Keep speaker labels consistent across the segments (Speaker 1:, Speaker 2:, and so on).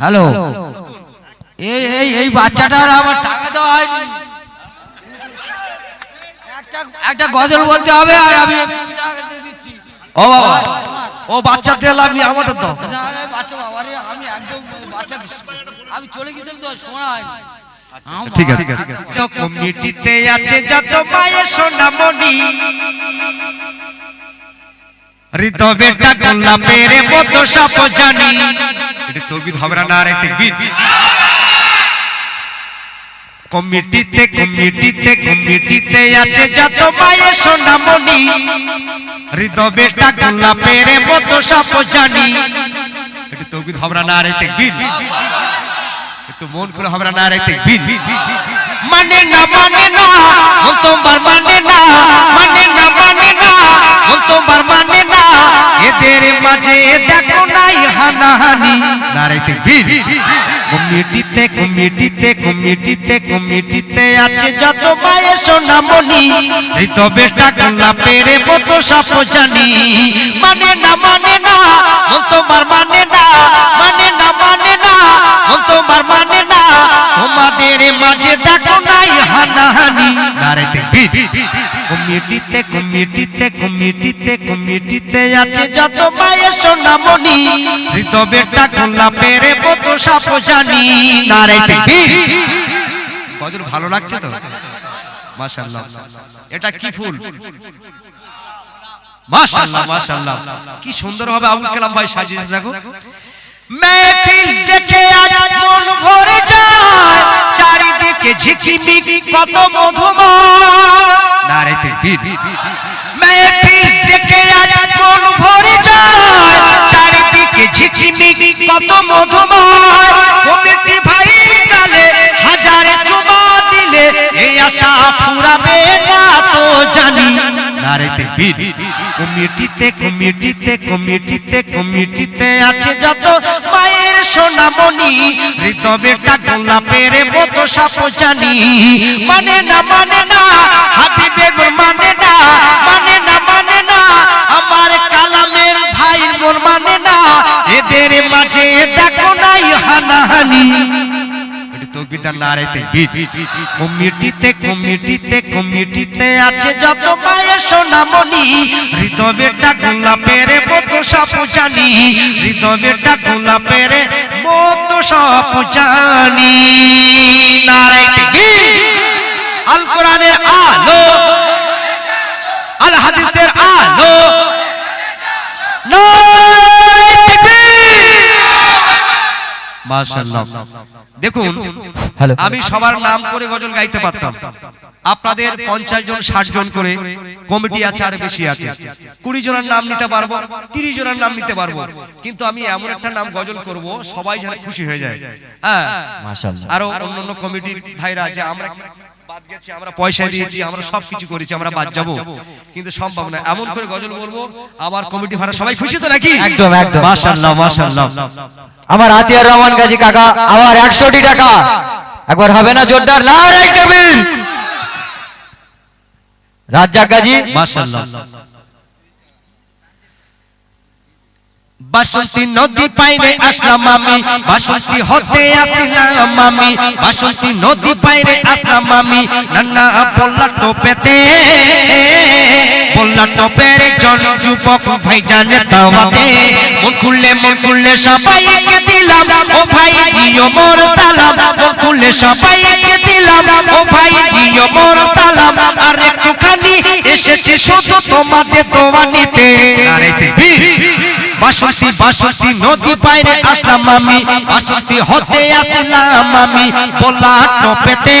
Speaker 1: Hello? এই এই এই বাচ্চাটার আমার টাকা দেওয়া হয়নি। একটা একটা গজল বলতে হবে আর আমি টাকা দিয়ে দিচ্ছি
Speaker 2: ও বাবা ও বাচ্চাদের লাভ নেই আমাদের
Speaker 1: বাচ্চা রে, আমি একদম বাচ্চা আমি চলে গেছিলাম তো সময় হয়নি। আমার
Speaker 2: ঠিক আছে তো কমিটিতে আছে যত মায়ের সোনামণি। ঋত বেটা গোলাপের মতো সাপ জানি। এটা তৌবিদ হবে না রে তকবীর কমিটিতে কমিটিতে কমিটিতে আছে যত মায়ের সোনামণি। ঋত বেটা গোলাপের মতো সাপ জানি। এটা তৌবিদ হবে না রে তকবীর একটু মন খুলে হবে না রে তকবীর মানে না মানে না তোমার মানে না মানে না এদের মাঝে দেখো নাই হানাহানি। না রে তকবীর। কমিটিতে কমিটিতে কমিটিতে কমিটিতে আছে যত মায়ের সোনামণি। ঋত বেটা গোলাপের মতো সাপ জানি মানে না মানে না তোমার মানে না মানে না মানে না তোমার মানে না। তোমাদের মাঝে দেখো নাই হানাহানি। নারে দেখবি কমিটিতে কমিটিতে কমিটিতে কমিটিতে আছে যত মায়ের সোনামণি। ঋত বেটা গোলাপের মতো সাপ জানি নারে দেখবি গজল ভালো লাগছে তো? মাশাআল্লাহ। এটা কি ফুল? মাশাআল্লাহ মাশাআল্লাহ। কি সুন্দর ভাবে আবুল কালাম ভাই সাজিয়েছে, দেখো। মেহফিল দেখে আজ কমিটিতে কমিটিতে কমিটিতে কমিটিতে আছে যত সোনামণি ঋত গোলাপের মতো সাপ জানি। মানে না মানে না হাবি বেগুন মানে না মানে না মানে না, আমার কালামের ভাই বোন মানে না। এদের মাঝে দেখো নাই হানাহানি তকবিদার নারেতে কমিটিতে কমিটিতে কমিটিতে আছে যত পায়ে সোনামণি। হৃদ বেটা গোলাপের মতো সাপ জানি হৃদ বেটা গোলাপের মতো সাপ জানি নারাইতে মাশাআল্লাহ। দেখুন আমি সবার নাম করে গজল গাইতে পারতাম। আপনাদের পঞ্চাশ জন ষাট জন করে কমিটি আছে আর বেশি আছে। কুড়ি জনের নাম নিতে পারব তিরিশ জনের নাম নিতে পারব। কিন্তু আমি এমন একটা নাম গজল করব সবাই যেন খুশি হয়ে যায়। হ্যাঁ।
Speaker 3: মাশাআল্লাহ।
Speaker 2: অন্য অন্যান্য কমিটির ভাইরা যে আমরা বাদ গেছি আমরা পয়সা দিয়েছি আমরা সবকিছু করেছি আমরা বাদ যাব। কিন্তু সম্ভব না। এমন করে গজল বলব আমার কমিটি ভাড়া সবাই খুশি তো নাকি?
Speaker 3: একদম, একদম।
Speaker 2: মাশাআল্লাহ মাশাআল্লাহ।
Speaker 3: আমার আতিয়ার রহমান গাজী কাকা আমার একশোটি টাকা। একবার হবে না জোরদার? নারাই কবির রাজ্জাক গাজী
Speaker 2: মাশাআল্লাহ। বাসন্তী নদী পাইরে আসলাম আমি, বাসন্তী হতে আসলাম আমি, বাসন্তী নদী পাইরে আসলাম আমি। নান্না পল্লা টোপেতে, পল্লা টোপের জন যুবক ভাই জানে দাওয়াতে। মন খুললে মন খুললে সবাইকে দিলাম, ও ভাই দিও মোর সালাম। মন খুললে সবাইকে দিলাম, ও ভাই দিও মোর সালাম। আর একটুখানি এসেছে শুধু তোমাদের দোয়া নিতে। আরে বাসন্তী বাসন্তী নদী বাইরে আসলাম আমি। বাসন্তী হতে আসলাম আমি। বলা টপেতে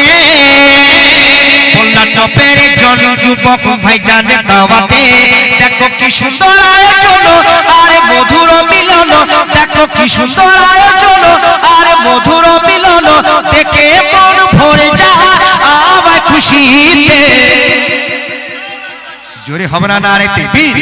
Speaker 2: বলা টপের জন যুবক ভাই জানে দাওয়াতে দেখো কি সুন্দর আয়োজন, আর মধুর মিলন। দেখো কি সুন্দর আয়োজন, আর মধুর মিলন। দেখে মন ভরে যা জোরে হবে না না রে বীর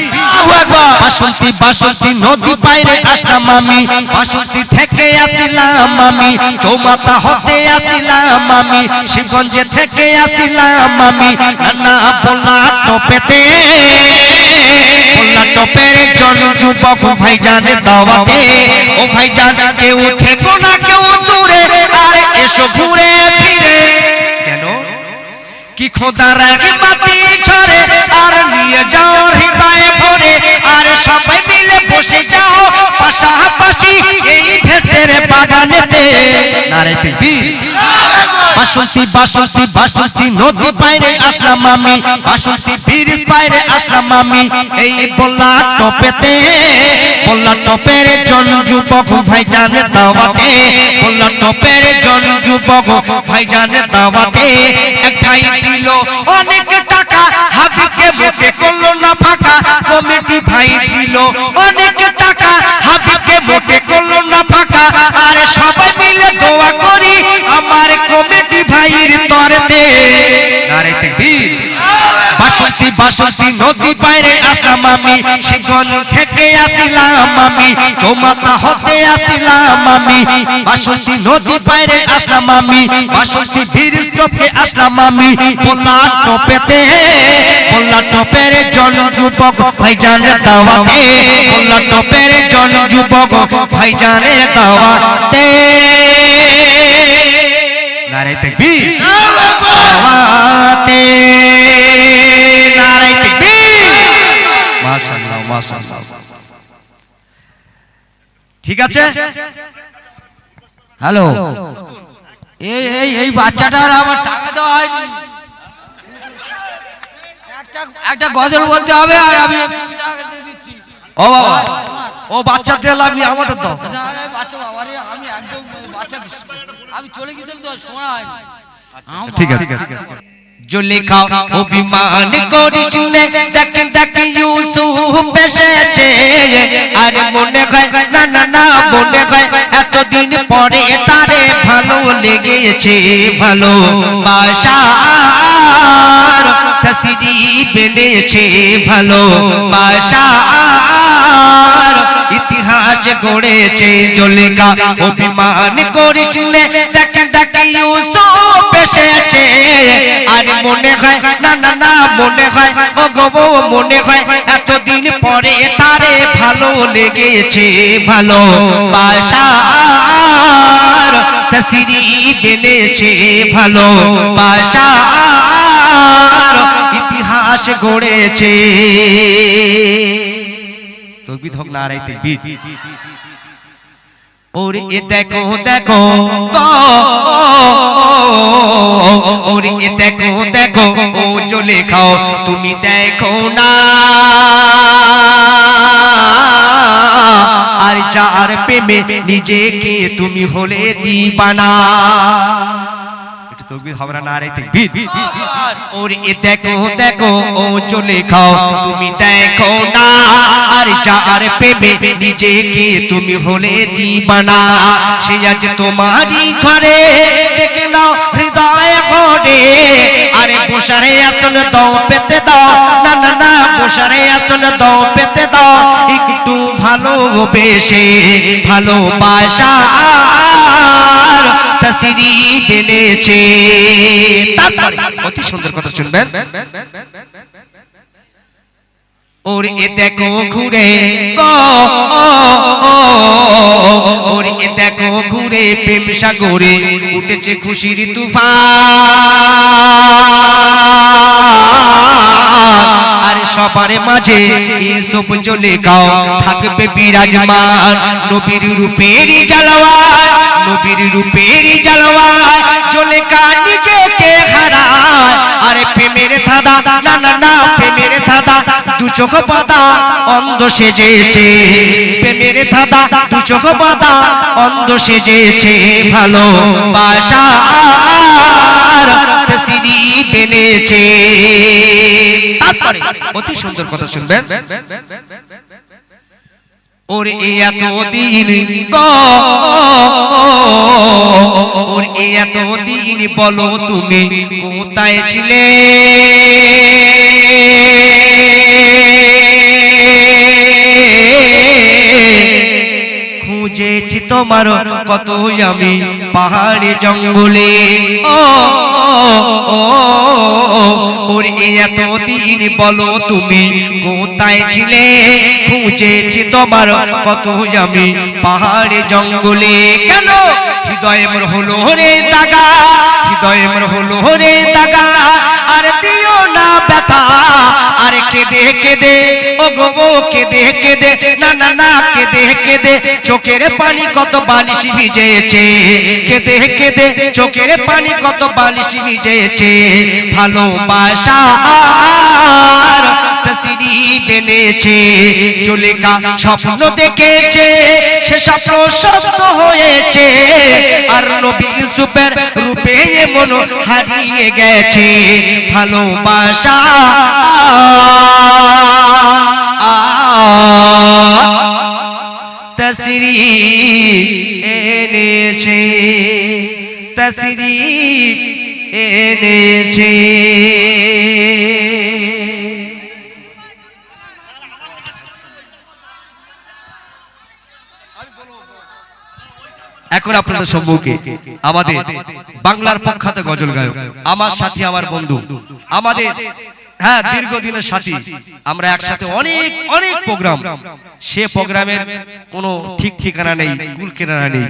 Speaker 2: বাসন্তী বাসন্তী নদী বাইরে আসলাম আমি। বাসন্তী থেকে আসিলাম আমি। চৌমাতা হতে আসিলাম আমি। শিবগঞ্জে থেকে আসিলাম আমি। নানা বললা টপেতে টপের জন যুবক ভাইজান দাওয়াতে। ও ভাইজান, কেউ থেকো না কেউ দূরে, আরে এসো ঘুরে ফিরে। কেন? কি খোদা রাগে বাতি ছড়ে নিয়ে যাও হৃদয় ভরে, আর সবাই মিলে বসে যাও পাশাপাশি এই ভেস্তের বাগানেতে। নারে তেবীর বাসন্তী বাসন্তী বাসন্তী নদী বাইরে আসলাম আমি, বাসন্তী ব্রিজ বাইরে আসলাম আমি, এই বললা টপেতে, বললা টপের জন যুবক ভাইজান দাওয়াতে, বললা টপের জন যুবক ভাইজান দাওয়াতে এক ভাই দিল অনেক বাসন্তী নদী বাইরে আসলাম আমি সেগন থেকে আসিলাম আমি চৌমাতা হতে আসিলাম আমি। বাসন্তী নদী বাইরে আসলাম আমি, বাসন্তী ব্রিজ টপে আসলাম আমি। পোলা টপেতে পোলা টপের জন যুবক ভাইজানের দাওয়াতে পোলা টপের জন যুবক ভাইজানের দাওয়াতে। নারে তেকবীর ঠিক আছে?
Speaker 1: হ্যালো? এই এই এই বাচ্চাটার আমার টাকা দেওয়া হয়নি। একটা একটা গজল বলতে হবে আর আমি টাকা দিয়ে দিচ্ছি
Speaker 2: ও বাবা ও বাচ্চা দিয়ে লাগনি আমাদের
Speaker 1: আচ্ছা, বাবা আমি একদম বাচ্চা আমি চলে গেছিলাম তো শোনা হয়নি। আমার
Speaker 2: ঠিক আছে। জুলেখা অভিমান করিস দেখ দেখ ইউসুফ এসেছে আরে মনে হয় না না না মনে হয় এতদিন পরে তারে ভালো লেগেছে ভালো বাসার তসিরি বেড়েছে ভালো বাসার ইতিহাস গড়েছে জলেখা অভিমান করিস না না না, মনে হয় ও গো মনে হয়, এতদিন পরে তারে ভালো লেগেছে, ভালো বাসার তসরি বেনেছে ভালো বাসার ইতিহাস গড়েছে। তকবির হোক না রাইতে ওরে এ দেখো দেখো ওরে এ দেখো দেখো ও চলে খাও তুমি দেখো না। আর যার প্রেমে নিজেকে তুমি হলে দিবানা। তকবির হবে না রে তকবির ওর এ দেখো দেখো ও চলে খাও তুমি দেখো না আর যার নিজেকে তুমি হলে দিবানা সে আজ তোমারই ঘরে দেখে নাও হৃদয় ঘরে আরে বসারে আসন দাও পেতে দাও না না না বসারে আসন দাও পেতে দাও একটু ভালোবেসে ভালোবাসা বেনেছে তারপরে, অতি সুন্দর কথা শুনবেন। ওর এ দেখো ঘুরে ওর এ দেখো ঘুরে প্রেম সাগরে উঠেছে খুশির তুফান। আর সবার মাঝে ইসব জ্বলে গাও, থাকবে বিরাজমান নবীর রূপের জালওয়ায় নবীর রূপের জালওয়ায় জ্বলে কা নিজেকে হারায় আরে প্রেমের ধাঁধা, না না না, প্রেমের ধাঁধা, দু চোখ পাতা অন্ধ সেজেছে। প্রেমের ধাঁধা, দু চোখ পাতা অন্ধ সেজেছে। ভালো বাসা তারপরে অতি সুন্দর কথা শুনবেন। ওর এত দিন গো ওর এত দিন বলো তুমি কোথায় ছিলে? খুঁজেছি তোমার কতই আমি পাহাড়ে জঙ্গলে। ও ওরে এতদিন বলো তুমি, কোথায় ছিলে? খুঁজেছি তোমার কত আমি পাহাড়ে জঙ্গলে। কেন? হৃদয় মোর হলো রে দাগা, হৃদয় মোর হলো রে দাগা। আর না ব্যথা। আর কেঁদে কেঁদে ও গো ও কে দে না না না, কেঁদে কেঁদে, চোখের পানি কত বালিশ ভিজেছে। কেঁদে কেঁদে, চোখের পানি কত বালিশ ভিজেছে। ভালোবাসা আর বেনেছে চলেকা স্বপ্ন দেখেছে, সে স্বপ্ন সত্য হয়েছে। আর নবী ইউসুফের রূপে মন হারিয়ে গেছে। ভালোবাসা, তসরি এনেছে তসরি এনেছে। এখন আপনাদের সম্মুখে আমাদের বাংলার প্রখ্যাত গজল গায়ক, আমার সাথী, আমার বন্ধু, আমাদের হ্যাঁ দীর্ঘদিনের সাথী, আমরা একসাথে অনেক অনেক প্রোগ্রাম সে প্রোগ্রামের কোনো ঠিক ঠিকানা নেই কুল কেনা নেই।